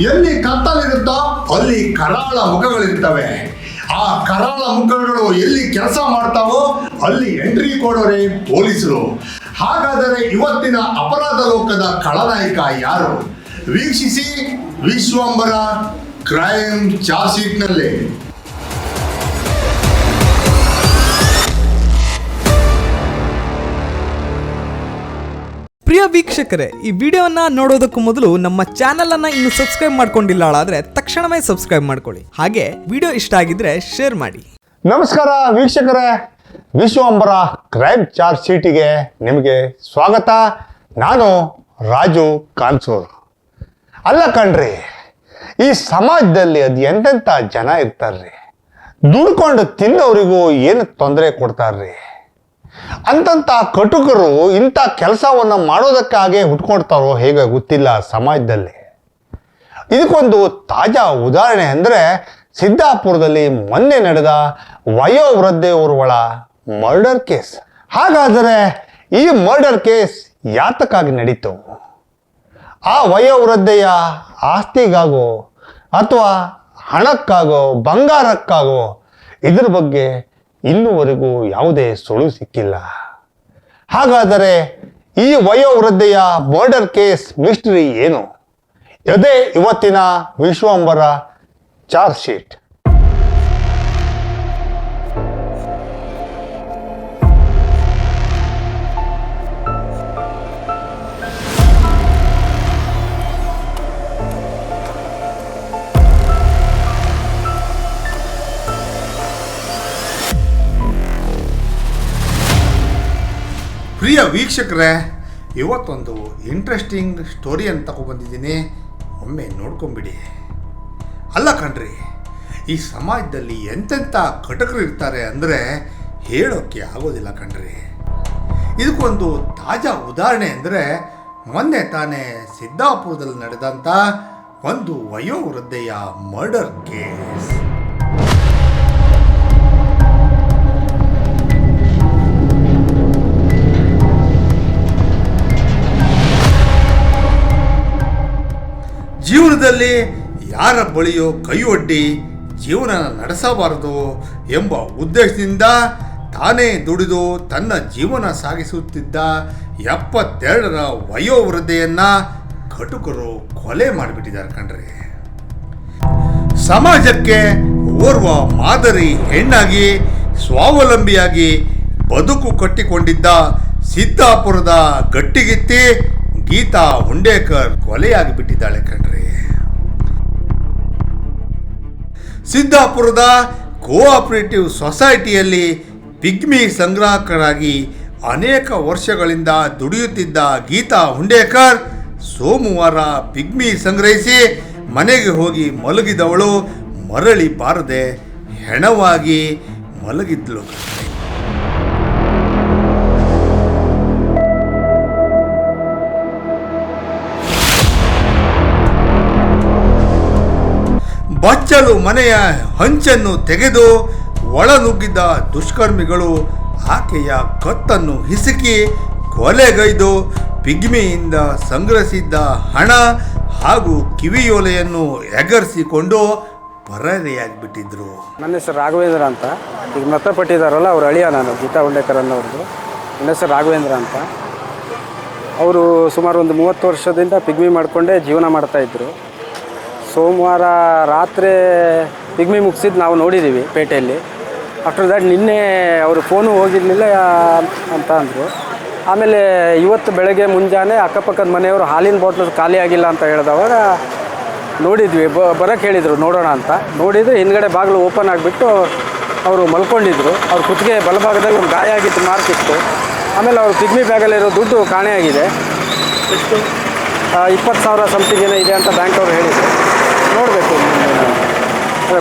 ಎಲ್ಲಿ ಕತ್ತಲಿರುತ್ತೋ ಅಲ್ಲಿ ಕರಾಳ ಮುಖಗಳಿರ್ತವೆ. ಆ ಕರಾಳ ಮುಖಗಳು ಎಲ್ಲಿ ಕೆಲಸ ಮಾಡ್ತಾವೋ ಅಲ್ಲಿ ಎಂಟ್ರಿ ಕೊಡೋರೆ ಪೊಲೀಸರು. ಹಾಗಾದರೆ ಇವತ್ತಿನ ಅಪರಾಧ ಲೋಕದ ಖಳನಾಯಕ ಯಾರು? ವೀಕ್ಷಿಸಿ ವಿಶ್ವಂಬರ ಕ್ರೈಮ್ ಚಾರ್ಜ್ ಶೀಟ್ನಲ್ಲಿ. ಪ್ರಿಯ ವೀಕ್ಷಕರೇ, ಈ ವಿಡಿಯೋನ ನೋಡೋದಕ್ಕೂ ಮೊದಲು ನಮ್ಮ ಚಾನೆಲ್ ಅನ್ನ ಇನ್ನು ಸಬ್ಸ್ಕ್ರೈಬ್ ಮಾಡ್ಕೊಂಡಿಲ್ಲ ಆದ್ರೆ ತಕ್ಷಣವೇ ಸಬ್ಸ್ಕ್ರೈಬ್ ಮಾಡ್ಕೊಳ್ಳಿ. ಹಾಗೆ ವಿಡಿಯೋ ಇಷ್ಟ ಆಗಿದ್ರೆ ಶೇರ್ ಮಾಡಿ. ನಮಸ್ಕಾರ ವೀಕ್ಷಕರೇ ವಿಶ್ವಂಬರ ಕ್ರೈಮ್ ಚಾರ್ಜ್ ಶೀಟಿಗೆ ನಿಮಗೆ ಸ್ವಾಗತ. ನಾನು ರಾಜು ಕಾನ್ಸೂರ್. ಅಲ್ಲ ಕಣ್ರಿ, ಈ ಸಮಾಜದಲ್ಲಿ ಅದು ಎಂತೆಂಥ ಜನ ಇರ್ತಾರ್ರಿ? ದುಡ್ಕೊಂಡು ತಿನ್ನೋರಿಗೂ ಏನು ತೊಂದರೆ ಕೊಡ್ತಾರ್ರಿ? ಅಂತಂತ ಕಟುಕರು ಇಂಥ ಕೆಲಸವನ್ನು ಮಾಡೋದಕ್ಕಾಗೆ ಹುಟ್ಕೊಡ್ತಾರೋ ಹೇಗೆ ಗೊತ್ತಿಲ್ಲ ಸಮಾಜದಲ್ಲಿ. ಇದಕ್ಕೊಂದು ತಾಜಾ ಉದಾಹರಣೆ ಅಂದರೆ ಸಿದ್ದಾಪುರದಲ್ಲಿ ಮೊನ್ನೆ ನಡೆದ ವಯೋವೃದ್ಧೆಯವರುಗಳ ಮರ್ಡರ್ ಕೇಸ್. ಹಾಗಾದರೆ ಈ ಮರ್ಡರ್ ಕೇಸ್ ಯಾತಕ್ಕಾಗಿ ನಡೀತು? ಆ ವಯೋವೃದ್ಧೆಯ ಆಸ್ತಿಗಾಗೋ ಅಥವಾ ಹಣಕ್ಕಾಗೋ ಬಂಗಾರಕ್ಕಾಗೋ ಇದ್ರ ಬಗ್ಗೆ ಇನ್ನೂವರೆಗೂ ಯಾವುದೇ ಸುಳು ಸಿಕ್ಕಿಲ್ಲ. ಹಾಗಾದರೆ ಈ ವಯೋವೃದ್ಧೆಯ ಮರ್ಡರ್ ಕೇಸ್ ಮಿಸ್ಟ್ರಿ ಏನು? ಅದೇ ಇವತ್ತಿನ ವಿಶ್ವಂಬರ ಚಾರ್ಜ್ ಶೀಟ್ ಪ್ರಿಯ ವೀಕ್ಷಕರೇ, ಇವತ್ತೊಂದು ಇಂಟ್ರೆಸ್ಟಿಂಗ್ ಸ್ಟೋರಿ ಅಂತ ತಗೊಬಂದಿದ್ದೀನಿ ಒಮ್ಮೆ ನೋಡ್ಕೊಂಬಿಡಿ. ಅಲ್ಲ ಕಣ್ರಿ, ಈ ಸಮಾಜದಲ್ಲಿ ಎಂತೆಂಥ ಘಟಕರು ಇರ್ತಾರೆ ಅಂದರೆ ಹೇಳೋಕ್ಕೆ ಆಗೋದಿಲ್ಲ ಕಣ್ರಿ. ಇದಕ್ಕೊಂದು ತಾಜಾ ಉದಾಹರಣೆ ಅಂದರೆ, ಮೊನ್ನೆ ತಾನೇ ಸಿದ್ದಾಪುರದಲ್ಲಿ ನಡೆದಂಥ ಒಂದು ವಯೋವೃದ್ಧೆಯ ಮರ್ಡರ್ ಕೇಸ್ ಜೀವನದಲ್ಲಿ ಯಾರ ಬಳಿಯೋ ಕೈ ಒಡ್ಡಿ ಜೀವನ ನಡೆಸಬಾರದು ಎಂಬ ಉದ್ದೇಶದಿಂದ ತಾನೇ ದುಡಿದು ತನ್ನ ಜೀವನ ಸಾಗಿಸುತ್ತಿದ್ದ ಎಪ್ಪತ್ತೆರಡರ ವಯೋವೃದ್ಧೆಯನ್ನು ಕಟುಕರು ಕೊಲೆ ಮಾಡಿಬಿಟ್ಟಿದ್ದಾರೆ ಕಣ್ರಿ. ಸಮಾಜಕ್ಕೆ ಓರ್ವ ಮಾದರಿ ಹೆಣ್ಣಾಗಿ, ಸ್ವಾವಲಂಬಿಯಾಗಿ ಬದುಕು ಕಟ್ಟಿಕೊಂಡಿದ್ದ ಸಿದ್ದಾಪುರದ ಗಟ್ಟಿಗಿತ್ತಿ ಗೀತಾ ಹುಂಡೇಕರ್ ಕೊಲೆಯಾಗಿ ಬಿಟ್ಟಿದ್ದಾಳೆ ಕಣ್ರಿ. ಸಿದ್ದಾಪುರದ ಕೋಆಪರೇಟಿವ್ ಸೊಸೈಟಿಯಲ್ಲಿ ಪಿಗ್ಮಿ ಸಂಗ್ರಾಹಕರಾಗಿ ಅನೇಕ ವರ್ಷಗಳಿಂದ ದುಡಿಯುತ್ತಿದ್ದ ಗೀತಾ ಹುಂಡೇಕರ್ ಸೋಮವಾರ ಪಿಗ್ಮಿ ಸಂಗ್ರಹಿಸಿ ಮನೆಗೆ ಹೋಗಿ ಮಲಗಿದವಳು ಮರಳಿ ಬಾರದೆ ಹೆಣವಾಗಿ ಮಲಗಿದ್ಲು. ಬಚ್ಚಲು ಮನೆಯ ಹಂಚನ್ನು ತೆಗೆದು ಒಳನುಗ್ಗಿದ್ದ ದುಷ್ಕರ್ಮಿಗಳು ಆಕೆಯ ಕತ್ತನ್ನು ಹಿಸುಕಿ ಕೊಲೆಗೈದು ಪಿಗ್ಮಿಯಿಂದ ಸಂಗ್ರಹಿಸಿದ್ದ ಹಣ ಹಾಗೂ ಕಿವಿಯೋಲೆಯನ್ನು ಎಗರಿಸಿಕೊಂಡು ಪರಾರಿಯಾಗಿಬಿಟ್ಟಿದ್ರು. ನನ್ನ ಹೆಸರು ರಾಘವೇಂದ್ರ ಅಂತ. ಈಗ ಮೃತಪಟ್ಟಿದ್ದಾರಲ್ಲ ಅವ್ರ ಅಳಿಯ ನಾನು, ಗೀತಾ ಉಂಡೇಕರ್ ಅನ್ನೋರ್ದು. ನನ್ನ ಹೆಸರು ರಾಘವೇಂದ್ರ ಅಂತ. ಅವರು ಸುಮಾರು ಒಂದು ಮೂವತ್ತು ವರ್ಷದಿಂದ ಪಿಗ್ಮಿ ಮಾಡಿಕೊಂಡೇ ಜೀವನ ಮಾಡ್ತಾಯಿದ್ರು ಸೋಮವಾರ ರಾತ್ರಿ ಪಿಗ್ಮಿ ಮುಗಿಸಿದ್ದು ನಾವು ನೋಡಿದ್ದೀವಿ ಪೇಟೆಯಲ್ಲಿ. ಆಫ್ಟರ್ ದ್ಯಾಟ್ ನಿನ್ನೆ ಅವರು ಫೋನು ಹೋಗಿರಲಿಲ್ಲ ಅಂತ ಅಂದರು. ಆಮೇಲೆ ಇವತ್ತು ಬೆಳಗ್ಗೆ ಮುಂಜಾನೆ ಅಕ್ಕಪಕ್ಕದ ಮನೆಯವರು ಹಾಲಿನ ಬಾಟ್ಲು ಖಾಲಿ ಆಗಿಲ್ಲ ಅಂತ ಹೇಳಿದವಾಗ ನೋಡಿದ್ವಿ. ಬ ಬರೋಕ್ಕೆ ಹೇಳಿದರು, ನೋಡೋಣ ಅಂತ. ನೋಡಿದರೆ ಹಿಂದ್ಗಡೆ ಬಾಗಿಲು ಓಪನ್ ಆಗಿಬಿಟ್ಟು ಅವರು ಮಲ್ಕೊಂಡಿದ್ರು. ಅವ್ರ ಕುತ್ತಿಗೆ ಬಲಭಾಗದಲ್ಲಿ ಗಾಯ ಆಗಿತ್ತು ಮಾರ್ಕಿತ್ತು ಆಮೇಲೆ ಅವ್ರ ಪಿಗ್ಮಿ ಬ್ಯಾಗಲ್ಲಿರೋ ದುಡ್ಡು ಕಾಣೆಯಾಗಿದೆ ಎಷ್ಟು? ಇಪ್ಪತ್ತು ಸಾವಿರ ಸಮಥಿಂಗ್ ಏನೋ ಇದೆ ಅಂತ ಬ್ಯಾಂಕ್ ಅವರು ಹೇಳಿದರು. ನೋಡಬೇಕು.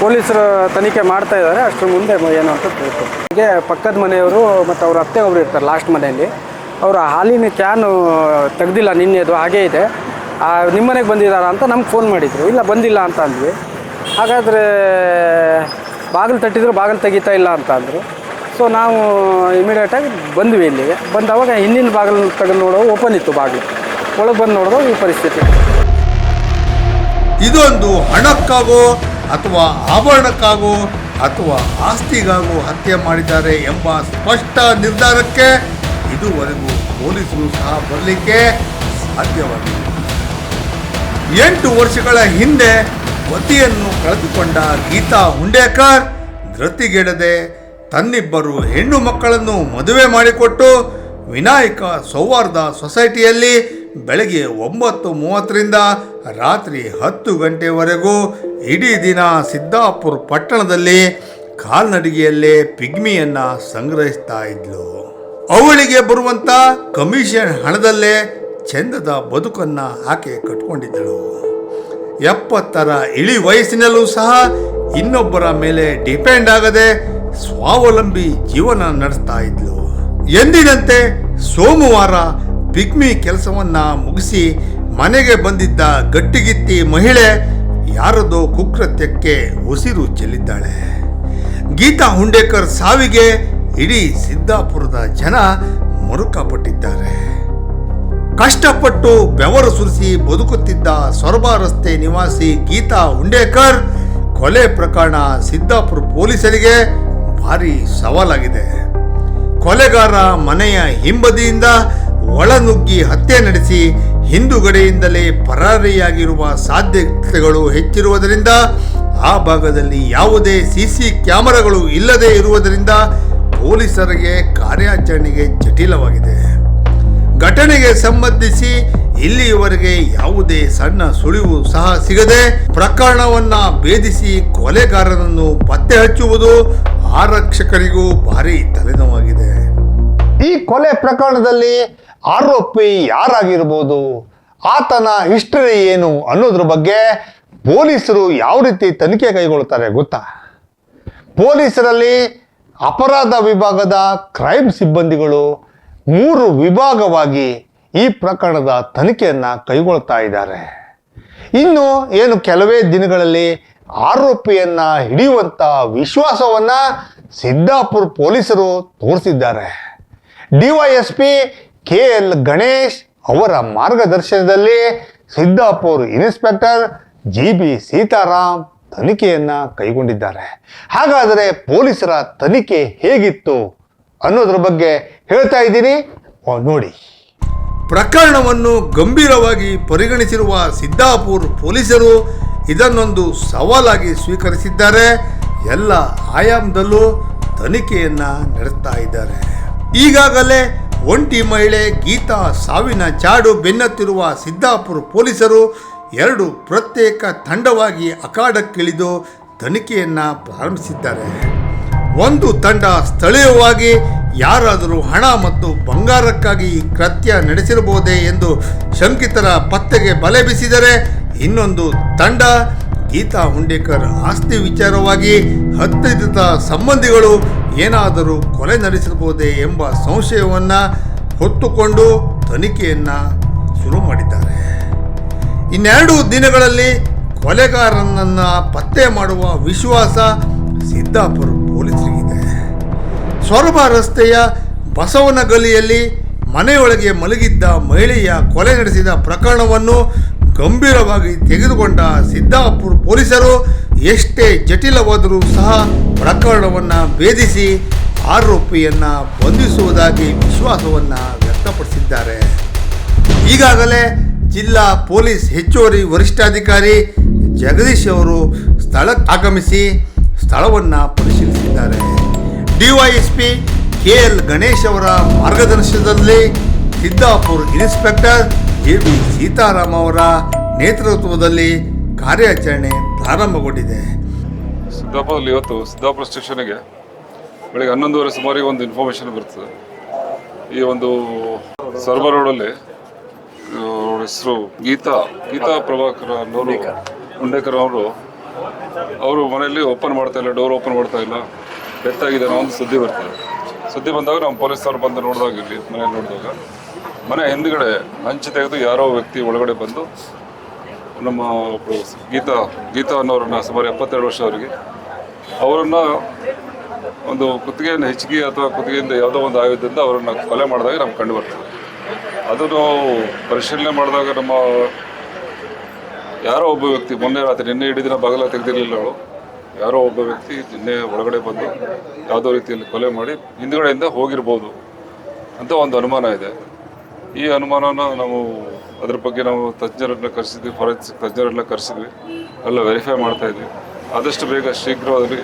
ಪೊಲೀಸರು ತನಿಖೆ ಮಾಡ್ತಾ ಇದ್ದಾರೆ ಅಷ್ಟರ ಮುಂದೆ ಏನು ಅಂತ ತಿಳ್ಕೊ ಹೀಗೆ ಪಕ್ಕದ ಮನೆಯವರು ಮತ್ತು ಅವ್ರ ಅತ್ತೆ ಒಬ್ರು ಇರ್ತಾರೆ ಲಾಸ್ಟ್ ಮನೆಯಲ್ಲಿ. ಅವರು ಹಾಲಿನ ಕ್ಯಾನು ತೆಗ್ದಿಲ್ಲ ನಿನ್ನೆದು ಹಾಗೇ ಇದೆ. ನಿಮ್ಮ ಮನೆಗೆ ಬಂದಿದ್ದಾರಾ ಅಂತ ನಮ್ಗೆ ಫೋನ್ ಮಾಡಿದರು. ಇಲ್ಲ, ಬಂದಿಲ್ಲ ಅಂತ ಅಂದ್ವಿ. ಹಾಗಾದರೆ ಬಾಗಿಲು ತಟ್ಟಿದ್ರು, ಬಾಗಿಲು ತೆಗಿತಾ ಇಲ್ಲ ಅಂತ ಅಂದರು. ಸೊ ನಾವು ಇಮಿಡಿಯೇಟಾಗಿ ಬಂದ್ವಿ ಇಲ್ಲಿಗೆ. ಬಂದವಾಗ ಹಿಂದಿನ ಬಾಗಿಲು ತೆಗೆದು ನೋಡೋ ಓಪನ್ ಇತ್ತು ಬಾಗಿಲು. ಒಳಗೆ ಬಂದು ನೋಡಿದಾಗ ಈ ಪರಿಸ್ಥಿತಿ. ಇದೊಂದು ಹಣಕ್ಕಾಗೋ ಅಥವಾ ಆಭರಣಕ್ಕಾಗೋ ಅಥವಾ ಆಸ್ತಿಗಾಗೋ ಹತ್ಯೆ ಮಾಡಿದ್ದಾರೆ ಎಂಬ ಸ್ಪಷ್ಟ ನಿರ್ಧಾರಕ್ಕೆ ಇದುವರೆಗೂ ಪೊಲೀಸರು ಸಹ ಬರಲಿಕ್ಕೆ ಸಾಧ್ಯವಾಗಿದೆ. ಎಂಟು ವರ್ಷಗಳ ಹಿಂದೆ ಪತಿಯನ್ನು ಕಳೆದುಕೊಂಡ ಗೀತಾ ಹುಂಡೇಕರ್ ಧೃತಿಗೆಡದೆ ತನ್ನಿಬ್ಬರು ಹೆಣ್ಣು ಮಕ್ಕಳನ್ನು ಮದುವೆ ಮಾಡಿಕೊಟ್ಟು ವಿನಾಯಕ ಸೌಹಾರ್ದ ಸೊಸೈಟಿಯಲ್ಲಿ ಬೆಳಗ್ಗೆ ಒಂಬತ್ತು ಮೂವತ್ತರಿಂದ ರಾತ್ರಿ ಹತ್ತು ಗಂಟೆವರೆಗೂ ಇಡೀ ದಿನ ಸಿದ್ದಾಪುರ ಪಟ್ಟಣದಲ್ಲಿ ಕಾಲ್ನಡಿಗೆಯಲ್ಲೇ ಪಿಗ್ಮಿಯನ್ನು ಸಂಗ್ರಹಿಸ್ತಾ ಇದ್ಲು. ಅವಳಿಗೆ ಬರುವಂತ ಕಮಿಷನ್ ಹಣದಲ್ಲೇ ಚಂದದ ಬದುಕನ್ನ ಆಕೆ ಕಟ್ಕೊಂಡಿದ್ದಳು. ಎಪ್ಪತ್ತರ ಇಳಿ ವಯಸ್ಸಿನಲ್ಲೂ ಸಹ ಇನ್ನೊಬ್ಬರ ಮೇಲೆ ಡಿಪೆಂಡ್ ಆಗದೆ ಸ್ವಾವಲಂಬಿ ಜೀವನ ನಡೆಸ್ತಾ ಇದ್ಲು. ಎಂದಿನಂತೆ ಸೋಮವಾರ ಪಿಗ್ಮಿ ಕೆಲಸವನ್ನ ಮುಗಿಸಿ ಮನೆಗೆ ಬಂದಿದ್ದ ಗಟ್ಟಿಗಿತ್ತಿ ಮಹಿಳೆ ಯಾರದೋ ಕುಕೃತ್ಯಕ್ಕೆ ಉಸಿರು ಚೆಲ್ಲಿದ್ದಾಳೆ. ಗೀತಾ ಹುಂಡೇಕರ್ ಸಾವಿಗೆ ಇಡೀ ಸಿದ್ದಾಪುರದ ಜನ ಮುರುಕಪಟ್ಟಿದ್ದಾರೆ ಕಷ್ಟಪಟ್ಟು ಬೆವರು ಸುರಿಸಿ ಬದುಕುತ್ತಿದ್ದ ಸೊರಬ ರಸ್ತೆ ನಿವಾಸಿ ಗೀತಾ ಹುಂಡೇಕರ್ ಕೊಲೆ ಪ್ರಕರಣ ಸಿದ್ದಾಪುರ ಪೊಲೀಸರಿಗೆ ಭಾರಿ ಸವಾಲಾಗಿದೆ. ಕೊಲೆಗಾರ ಮನೆಯ ಹಿಂಬದಿಯಿಂದ ಒಳನುಗ್ಗಿ ಹತ್ಯೆ ನಡೆಸಿ ಹಿಂದುಗಡೆಯಿಂದಲೇ ಪರಾರಿಯಾಗಿರುವ ಸಾಧ್ಯತೆಗಳು ಹೆಚ್ಚಿರುವುದರಿಂದ ಆ ಭಾಗದಲ್ಲಿ ಯಾವುದೇ ಸಿಸಿ ಕ್ಯಾಮೆರಾಗಳು ಇಲ್ಲದೇ ಇರುವುದರಿಂದ ಪೊಲೀಸರಿಗೆ ಕಾರ್ಯಾಚರಣೆಗೆ ಜಟಿಲವಾಗಿದೆ. ಘಟನೆಗೆ ಸಂಬಂಧಿಸಿ ಇಲ್ಲಿಯವರೆಗೆ ಯಾವುದೇ ಸಣ್ಣ ಸುಳಿವು ಸಹ ಸಿಗದೆ ಪ್ರಕರಣವನ್ನ ಭೇದಿಸಿ ಕೊಲೆಗಾರನನ್ನು ಪತ್ತೆ ಹಚ್ಚುವುದು ಆರಕ್ಷಕರಿಗೂ ಭಾರಿ ತಲೆನೋವಾಗಿದೆ. ಈ ಕೊಲೆ ಪ್ರಕರಣದಲ್ಲಿ ಆರೋಪಿ ಯಾರಾಗಿರ್ಬೋದು? ಆತನ ಹಿಸ್ಟರಿ ಏನು ಅನ್ನೋದ್ರ ಬಗ್ಗೆ ಪೊಲೀಸರು ಯಾವ ರೀತಿ ತನಿಖೆ ಕೈಗೊಳ್ತಾರೆ ಗೊತ್ತಾ? ಪೊಲೀಸರಲ್ಲಿ ಅಪರಾಧ ವಿಭಾಗದ ಕ್ರೈಮ್ ಸಿಬ್ಬಂದಿಗಳು ಮೂರು ವಿಭಾಗವಾಗಿ ಈ ಪ್ರಕರಣದ ತನಿಖೆಯನ್ನು ಕೈಗೊಳ್ತಾ ಇದ್ದಾರೆ. ಇನ್ನು ಏನು ಕೆಲವೇ ದಿನಗಳಲ್ಲಿ ಆರೋಪಿಯನ್ನು ಹಿಡಿಯುವಂತ ವಿಶ್ವಾಸವನ್ನ ಸಿದ್ದಾಪುರ ಪೊಲೀಸರು ತೋರಿಸಿದ್ದಾರೆ. ಡಿವೈಎಸ್ಪಿ ಕೆ ಎಲ್ ಗಣೇಶ್ ಅವರ ಮಾರ್ಗದರ್ಶನದಲ್ಲಿ Siddapur inspector G B Sitaram ತನಿಖೆಯನ್ನ ಕೈಗೊಂಡಿದ್ದಾರೆ. ಹಾಗಾದರೆ ಪೊಲೀಸರ ತನಿಖೆ ಹೇಗಿತ್ತು ಅನ್ನೋದ್ರ ಬಗ್ಗೆ ಹೇಳ್ತಾ ಇದ್ದೀನಿ. ನೋಡಿ. ಪ್ರಕರಣವನ್ನು ಗಂಭೀರವಾಗಿ ಪರಿಗಣಿಸಿರುವ ಸಿದ್ದಾಪುರ್ ಪೊಲೀಸರು ಇದನ್ನೊಂದು ಸವಾಲಾಗಿ ಸ್ವೀಕರಿಸಿದ್ದಾರೆ. ಎಲ್ಲ ಆಯಾಮದಲ್ಲೂ ತನಿಖೆಯನ್ನು ನಡೆಸ್ತಾ ಇದ್ದಾರೆ. ಈಗಾಗಲೇ ಒಂಟಿ ಮಹಿಳೆ ಗೀತಾ ಸಾವಿನ ಚಾಡು ಬೆನ್ನತ್ತಿರುವ ಸಿದ್ದಾಪುರ ಪೊಲೀಸರು ಎರಡು ಪ್ರತ್ಯೇಕ ತಂಡವಾಗಿ ಅಖಾಡಕ್ಕಿಳಿದು ತನಿಖೆಯನ್ನು ಪ್ರಾರಂಭಿಸಿದ್ದಾರೆ. ಒಂದು ತಂಡ ಸ್ಥಳೀಯವಾಗಿ ಯಾರಾದರೂ ಹಣ ಮತ್ತು ಬಂಗಾರಕ್ಕಾಗಿ ಕೃತ್ಯ ನಡೆಸಿರಬಹುದೇ ಎಂದು ಶಂಕಿತರ ಪತ್ತೆಗೆ ಬಲೆ ಬೀಸಿದರೆ ಇನ್ನೊಂದು ತಂಡ ಗೀತಾ ಹುಂಡೇಕರ್ ಆಸ್ತಿ ವಿಚಾರವಾಗಿ ಹತ್ತಿರದ ಸಂಬಂಧಿಗಳು ಏನಾದರೂ ಕೊಲೆ ನಡೆಸಿರಬಹುದೇ ಎಂಬ ಸಂಶಯವನ್ನು ಹೊತ್ತುಕೊಂಡು ತನಿಖೆಯನ್ನು ಶುರು ಮಾಡಿದ್ದಾರೆ. ಇನ್ನೆರಡು ದಿನಗಳಲ್ಲಿ ಕೊಲೆಗಾರನನ್ನ ಪತ್ತೆ ಮಾಡುವ ವಿಶ್ವಾಸ ಸಿದ್ದಾಪುರ ಪೊಲೀಸರಿಗಿದೆ. ಸೊರಬ ರಸ್ತೆಯ ಬಸವನ ಗಲಿಯಲ್ಲಿ ಮನೆಯೊಳಗೆ ಮಲಗಿದ್ದ ಮಹಿಳೆಯ ಕೊಲೆ ನಡೆಸಿದ ಪ್ರಕರಣವನ್ನು ಗಂಭೀರವಾಗಿ ತೆಗೆದುಕೊಂಡ ಸಿದ್ದಾಪುರ ಪೊಲೀಸರು ಎಷ್ಟೇ ಜಟಿಲವಾದರೂ ಸಹ ಪ್ರಕರಣವನ್ನು ಭೇದಿಸಿ ಆರೋಪಿಯನ್ನು ಬಂಧಿಸುವುದಾಗಿ ವಿಶ್ವಾಸವನ್ನು ವ್ಯಕ್ತಪಡಿಸಿದ್ದಾರೆ. ಈಗಾಗಲೇ ಜಿಲ್ಲಾ ಪೊಲೀಸ್ ಹೆಚ್ಚುವರಿ ವರಿಷ್ಠಾಧಿಕಾರಿ ಜಗದೀಶ್ ಅವರು ಸ್ಥಳಕ್ಕೆ ಆಗಮಿಸಿ ಸ್ಥಳವನ್ನು ಪರಿಶೀಲಿಸಿದ್ದಾರೆ. ಡಿವೈಎಸ್ಪಿ ಕೆ ಎಲ್ ಗಣೇಶ್ ಅವರ ಮಾರ್ಗದರ್ಶನದಲ್ಲಿ Siddapur inspector A B Sitaram ಅವರ ನೇತೃತ್ವದಲ್ಲಿ ಕಾರ್ಯಾಚರಣೆ ಪ್ರಾರಂಭಗೊಂಡಿದೆ. ಸಿದ್ದಾಪುರದಲ್ಲಿ ಇವತ್ತು ಸಿದ್ದಾಪುರ ಸ್ಟೇಷನ್ಗೆ ಬೆಳಗ್ಗೆ ಹನ್ನೊಂದುವರೆ ಸುಮಾರಿಗೆ ಒಂದು ಇನ್ಫಾರ್ಮೇಷನ್ ಬರ್ತದೆ. ಈ ಒಂದು ಸರ್ವರ್ ರೋಡಲ್ಲಿ ಹೆಸರು ಗೀತಾ ಗೀತಾ ಪ್ರಭಾಕರ್ ಅನ್ನೋರು, ಉಂಡೇಕರ್ ಅವರು ಅವರು ಮನೆಯಲ್ಲಿ ಓಪನ್ ಮಾಡ್ತಾ ಇಲ್ಲ ಡೋರ್ ಓಪನ್ ಮಾಡ್ತಾ ಇಲ್ಲ. ಡೆತ್ ಆಗಿದೆ ಅನ್ನೋ ಒಂದು ಸುದ್ದಿ ಬರ್ತದೆ. ಸುದ್ದಿ ಬಂದಾಗ ನಾವು ಪೊಲೀಸರು ಬಂದು ನೋಡಿದಾಗ ಇಲ್ಲಿ ಮನೆಯಲ್ಲಿ ನೋಡಿದಾಗ, ಮನೆ ಹಿಂದ್ಗಡೆ ಹಂಚಿ ತೆಗೆದು ಯಾರೋ ವ್ಯಕ್ತಿ ಒಳಗಡೆ ಬಂದು ನಮ್ಮ ಗೀತಾ ಗೀತಾ ಅನ್ನೋರನ್ನ ಸುಮಾರು ಎಪ್ಪತ್ತೆರಡು ವರ್ಷ ಅವರಿಗೆ ಅವರನ್ನ ಒಂದು ಕುತ್ತಿಗೆಯನ್ನು ಹೆಚ್ಚಿಗೆ ಅಥವಾ ಕುತ್ತಿಗೆಯಿಂದ ಯಾವುದೋ ಒಂದು ಆಯುಧದಿಂದ ಅವರನ್ನು ಕೊಲೆ ಮಾಡಿದಾಗ ನಮ್ಗೆ ಕಂಡು ಬರ್ತದೆ. ಅದನ್ನು ಪರಿಶೀಲನೆ ಮಾಡಿದಾಗ ನಮ್ಮ ಯಾರೋ ಒಬ್ಬ ವ್ಯಕ್ತಿ, ಮೊನ್ನೆ ರಾತ್ರಿ ನಿನ್ನೆ ಇಡೀ ದಿನ ಬಾಗಲ ತೆಗೆದಿರಲಿಲ್ಲ ಅವಳು. ಯಾರೋ ಒಬ್ಬ ವ್ಯಕ್ತಿ ನಿನ್ನೆ ಒಳಗಡೆ ಬಂದು ಯಾವುದೋ ರೀತಿಯಲ್ಲಿ ಕೊಲೆ ಮಾಡಿ ಹಿಂದುಗಡೆಯಿಂದ ಹೋಗಿರ್ಬೋದು ಅಂತ ಒಂದು ಅನುಮಾನ ಇದೆ. ಈ ಅನುಮಾನನ ನಾವು ಅದ್ರ ಬಗ್ಗೆ ನಾವು ತಜ್ಞರನ್ನ ಕರೆಸಿದ್ವಿ, ಫಾರೆನ್ಸಿಕ್ ತಜ್ಞರನ್ನ ಕರೆಸಿದ್ವಿ. ಎಲ್ಲ ವೆರಿಫೈ ಮಾಡ್ತಾ ಇದ್ವಿ. ಆದಷ್ಟು ಬೇಗ ಶೀಘ್ರವಾಗಿ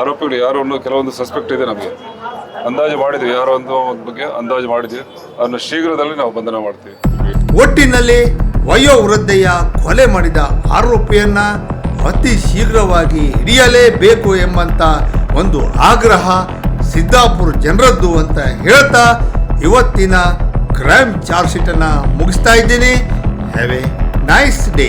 ಆರೋಪಿಗಳು ಯಾರು ಅನ್ನೋ ಕೆಲವೊಂದು ಸಸ್ಪೆಕ್ಟ್ ಇದೆ ನಮಗೆ. ಅಂದಾಜು ಮಾಡಿದ್ವಿ, ಯಾರು ಒಂದು ಒಂದು ಬಗ್ಗೆ ಅಂದಾಜು ಮಾಡಿದ್ವಿ. ಅದನ್ನು ಶೀಘ್ರದಲ್ಲಿ ನಾವು ಬಂಧನ ಮಾಡ್ತೀವಿ. ಒಟ್ಟಿನಲ್ಲಿ ವಯೋ ವೃದ್ಧೆಯ ಕೊಲೆ ಮಾಡಿದ ಆರೋಪಿಯನ್ನ ಅತಿ ಶೀಘ್ರವಾಗಿ ಹಿಡಿಯಲೇಬೇಕು ಎಂಬಂತ ಒಂದು ಆಗ್ರಹ ಸಿದ್ದಾಪುರ ಜನರದ್ದು ಅಂತ ಹೇಳ್ತಾ ಇವತ್ತಿನ ಕ್ರೈಮ್ ಚಾರ್ಜ್ ಶೀಟನ್ನು ಮುಗಿಸ್ತಾ ಇದ್ದೀನಿ. Have A nice day